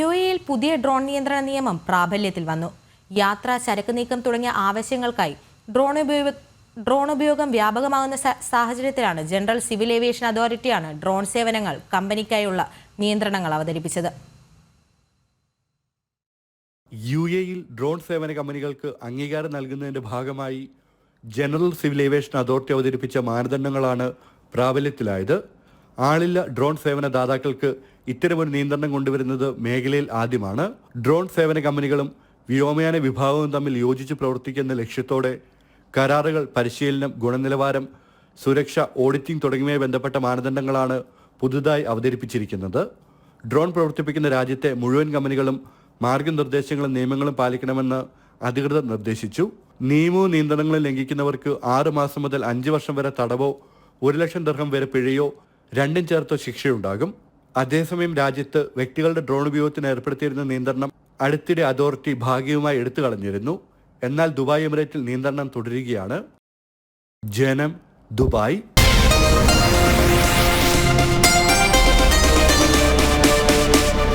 U എയിൽ പുതിയ drone നിയന്ത്രണ നിയമം പ്രാബല്യത്തിൽ വന്നു. യാത്ര ചരക്ക് നീക്കം തുടങ്ങിയ ആവശ്യങ്ങൾക്കായി ഡ്രോൺ ഉപയോഗ ഡ്രോൺ ഉപയോഗം വ്യാപകമാകുന്ന സാഹചര്യത്തിലാണ് ജനറൽ സിവിൽ ഏവിയേഷൻ അതോറിറ്റിയാണ് ഡ്രോൺ സേവനങ്ങൾ കമ്പനിക്കായുള്ള നിയന്ത്രണങ്ങൾ അവതരിപ്പിച്ചത്. യു എയിൽ ഡ്രോൺ സേവന കമ്പനികൾക്ക് അംഗീകാരം നൽകുന്നതിന്റെ ഭാഗമായി ജനറൽ സിവിൽ ഏവിയേഷൻ അതോറിറ്റി അവതരിപ്പിച്ച മാനദണ്ഡങ്ങളാണ് പ്രാബല്യത്തിലായത്. ആളില്ല ഡ്രോൺ സേവന ദാതാക്കൾക്ക് ഇത്തരമൊരു നിയന്ത്രണം കൊണ്ടുവരുന്നത് മേഖലയിൽ ആദ്യമാണ്. ഡ്രോൺ സേവന കമ്പനികളും വ്യോമയാന വിഭാഗവും തമ്മിൽ യോജിച്ച് പ്രവർത്തിക്കുന്ന ലക്ഷ്യത്തോടെ കരാറുകൾ പരിശീലനം ഗുണനിലവാരം സുരക്ഷ ഓഡിറ്റിംഗ് തുടങ്ങിയവയെ ബന്ധപ്പെട്ട മാനദണ്ഡങ്ങളാണ് പുതുതായി അവതരിപ്പിച്ചിരിക്കുന്നത്. ഡ്രോൺ പ്രവർത്തിപ്പിക്കുന്ന രാജ്യത്തെ മുഴുവൻ കമ്പനികളും മാർഗനിർദ്ദേശങ്ങളും നിയമങ്ങളും പാലിക്കണമെന്ന് അധികൃതർ നിർദ്ദേശിച്ചു. നിയമവും നിയന്ത്രണങ്ങളും ലംഘിക്കുന്നവർക്ക് ആറ് മാസം മുതൽ അഞ്ച് വർഷം വരെ തടവോ ഒരു ലക്ഷം ദർഹം വരെ പിഴയോ രണ്ടും ചേർത്തോ ശിക്ഷയുണ്ടാകും. അതേസമയം രാജ്യത്ത് വ്യക്തികളുടെ ഡ്രോൺ ഉപയോഗത്തിന് ഏർപ്പെടുത്തിയിരുന്ന നിയന്ത്രണം അടുത്തിടെ അതോറിറ്റി ഭാഗികമായി എടുത്തു കളഞ്ഞിരുന്നു. എന്നാൽ ദുബായ് എമിറേറ്റിൽ നിയന്ത്രണം തുടരുകയാണ്. ജനം ദുബായ്.